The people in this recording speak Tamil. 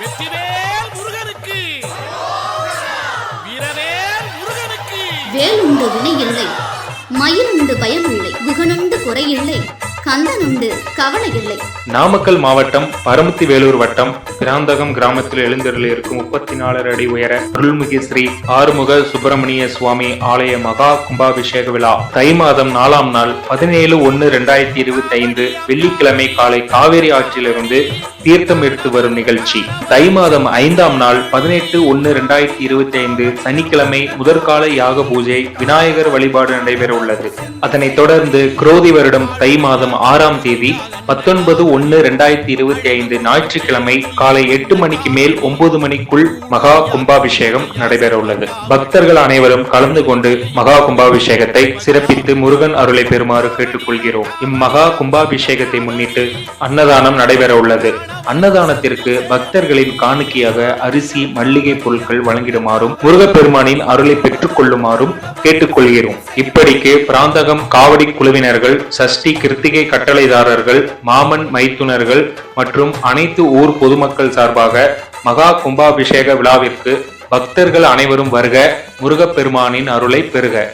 வெற்றிவேல் முருகனுக்கு. வீரவேல் முருகனுக்கு. வேலுண்டு வினை இல்லை மயிலுண்டு பயமில்லை குகனுண்டு குறையில்லை கந்தனுண்டு கவலை இல்லை நாமக்கல் மாவட்டம் பரமத்தி வேலூர் வட்டம் பிராந்தகம் கிராமத்தில் எழுந்தருளி இருக்கும் முப்பத்தி நாலு அடி உயர அருள்மிகு ஸ்ரீ ஆறுமுக சுப்பிரமணிய சுவாமி ஆலய மகா கும்பாபிஷேக விழா. தை மாதம் நாலாம் நாள் பதினேழு ஒன்னு ரெண்டாயிரத்தி இருபத்தி ஐந்து வெள்ளிக்கிழமை காலை காவேரி ஆற்றிலிருந்து தீர்த்தம் எடுத்து வரும் நிகழ்ச்சி. தை மாதம் ஐந்தாம் நாள் பதினெட்டு ஒன்னு ரெண்டாயிரத்தி இருபத்தி ஐந்து சனிக்கிழமை முதற்கால யாக பூஜை விநாயகர் வழிபாடு நடைபெற உள்ளது அதனைத் தொடர்ந்து குரோதி வருடம் தை மாதம் ஆறாம் தேதி பத்தொன்பது ஒன்னு ரெண்டாயிரத்தி இருபத்தி ஐந்து ஞாயிற்றுக்கிழமை காலை எட்டு மணிக்கு மேல் ஒன்பது மணிக்குள் மகா கும்பாபிஷேகம் நடைபெற உள்ளது பக்தர்கள் அனைவரும் கலந்து கொண்டு மகா கும்பாபிஷேகத்தை சிறப்பித்து முருகன் அருளை பெறுமாறு கேட்டுக்கொள்கிறோம். இம்மகா கும்பாபிஷேகத்தை முன்னிட்டு அன்னதானம் நடைபெற உள்ளது அன்னதானத்திற்கு பக்தர்களின் காணிக்கையாக அரிசி மல்லிகை பொருட்கள் வழங்கிடுமாறும் முருகப்பெருமானின் அருளை பெற்றுக் கொள்ளுமாறும் கேட்டுக்கொள்கிறோம். இப்படிக்கு பிராந்தகம் காவடி குழுவினர்கள் சஷ்டி கிருத்திகை கட்டளைதாரர்கள் மாமன் மைத்துனர்கள் மற்றும் அனைத்து ஊர் பொதுமக்கள் சார்பாக மகா கும்பாபிஷேக விழாவிற்கு பக்தர்கள் அனைவரும் வருக முருகப்பெருமானின் அருளை பெறுக.